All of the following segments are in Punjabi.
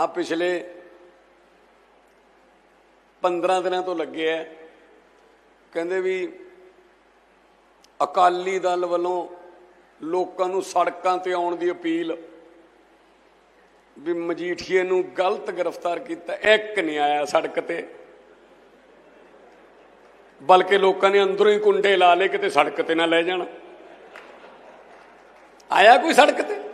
ਆ ਪਿਛਲੇ 15 ਦਿਨਾਂ ਤੋਂ ਲੱਗੇ ਐ। ਕਹਿੰਦੇ ਵੀ ਅਕਾਲੀ ਦਲ ਵੱਲੋਂ ਲੋਕਾਂ ਨੂੰ ਸੜਕਾਂ ਤੇ ਆਉਣ ਦੀ ਅਪੀਲ ਵੀ ਮਜੀਠੀਏ ਨੂੰ ਗਲਤ ਗ੍ਰਿਫਤਾਰ ਕੀਤਾ। ਇੱਕ ਨਹੀਂ ਆਇਆ ਸੜਕ ਤੇ। ਬਲਕਿ ਲੋਕਾਂ ਨੇ ਅੰਦਰੋਂ ਹੀ ਕੁੰਡੇ ਲਾ ਲਏ ਕਿਤੇ ਸੜਕ ਤੇ ਨਾ ਲੈ ਜਾਣ। ਆਇਆ ਕੋਈ ਸੜਕ ਤੇ?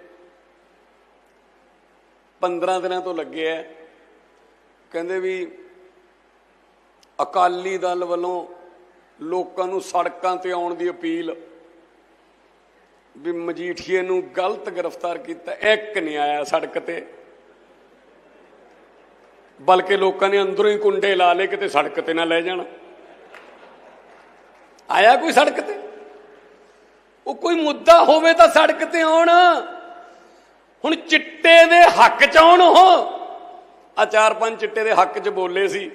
15 ਦਿਨਾਂ ਤੋਂ ਲੱਗਿਆ ਕਹਿੰਦੇ ਵੀ ਅਕਾਲੀ ਦਲ ਵੱਲੋਂ ਲੋਕਾਂ ਨੂੰ ਸੜਕਾਂ ਤੇ ਆਉਣ ਦੀ ਅਪੀਲ ਵੀ ਮਜੀਠੀਏ ਨੂੰ ਗਲਤ ਗ੍ਰਿਫਤਾਰ ਕੀਤਾ। ਇੱਕ ਨਹੀਂ ਆਇਆ ਸੜਕ ਤੇ। ਬਲਕਿ ਲੋਕਾਂ ਨੇ ਅੰਦਰੋਂ ਹੀ ਕੁੰਡੇ ਲਾ ਲਏ ਕਿਤੇ ਸੜਕ ਤੇ ਨਾ ਲੈ ਜਾਣ। ਆਇਆ ਕੋਈ ਸੜਕ ਤੇ? ਉਹ ਕੋਈ ਮੁੱਦਾ ਹੋਵੇ ਤਾਂ ਸੜਕ ਤੇ ਆਉਣ। ਹੁਣ ਚਿੱਟੇ ਦੇ ਹੱਕ ਚ ਆਉਣ ਉਹ। ਆ ਚਾਰ ਪੰਜ ਚਿੱਟੇ ਦੇ ਹੱਕ ਚ ਬੋਲੇ ਸੀ।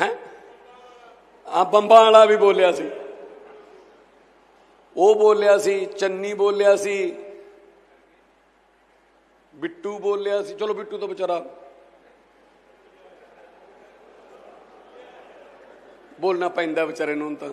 ਹੈ? ਆ ਬੰਬਾਂ ਵਾਲਾ ਵੀ ਬੋਲਿਆ ਸੀ। ਉਹ ਬੋਲਿਆ ਸੀ, ਚੰਨੀ ਬੋਲਿਆ ਸੀ। ਬਿੱਟੂ ਬੋਲਿਆ ਸੀ। ਚਲੋ ਬਿੱਟੂ ਤਾਂ ਵਿਚਾਰਾ ਬੋਲਣਾ ਪੈਂਦਾ ਵਿਚਾਰੇ ਨੂੰ ਤਾਂ।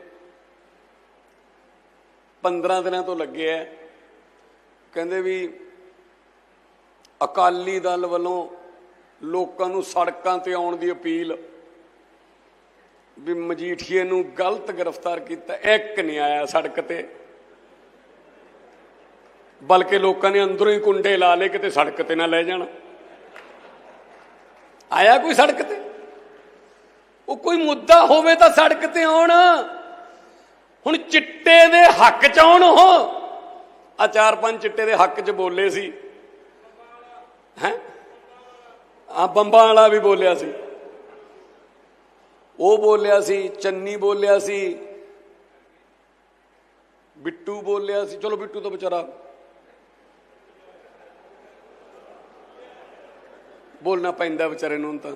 15 ਦਿਨਾਂ ਤੋਂ ਲੱਗਿਆ ਕਹਿੰਦੇ ਵੀ ਅਕਾਲੀ ਦਲ ਵੱਲੋਂ ਲੋਕਾਂ ਨੂੰ ਸੜਕਾਂ ਤੇ ਆਉਣ ਦੀ ਅਪੀਲ ਵੀ ਮਜੀਠੀਏ ਨੂੰ ਗਲਤ ਗ੍ਰਿਫਤਾਰ ਕੀਤਾ। ਇੱਕ ਨਹੀਂ ਆਇਆ ਸੜਕ ਤੇ। ਬਲਕਿ ਲੋਕਾਂ ਨੇ ਅੰਦਰੋਂ ਹੀ ਕੁੰਡੇ ਲਾ ਲਏ, ਕਿਤੇ ਸੜਕ ਤੇ ਨਾ ਲੈ ਜਾਣ। ਆਇਆ ਕੋਈ ਸੜਕ ਤੇ? ਉਹ ਕੋਈ ਮੁੱਦਾ ਹੋਵੇ ਤਾਂ ਸੜਕ ਤੇ ਆਉਣ। ਹੁਣ ਚਿੱਟੇ ਦੇ ਹੱਕ ਚ ਆਉਣ ਉਹ। ਆ ਚਾਰ ਪੰਜ ਚਿੱਟੇ ਦੇ ਹੱਕ ਚ ਬੋਲੇ ਸੀ। ਹੈ? ਆ ਬੰਬਾਂ ਵਾਲਾ ਵੀ ਬੋਲਿਆ ਸੀ। ਉਹ ਬੋਲਿਆ ਸੀ, ਚੰਨੀ ਬੋਲਿਆ ਸੀ। ਬਿੱਟੂ ਬੋਲਿਆ ਸੀ। ਚਲੋ ਬਿੱਟੂ ਤਾਂ ਵਿਚਾਰਾ ਬੋਲਣਾ ਪੈਂਦਾ ਵਿਚਾਰੇ ਨੂੰ ਤਾਂ।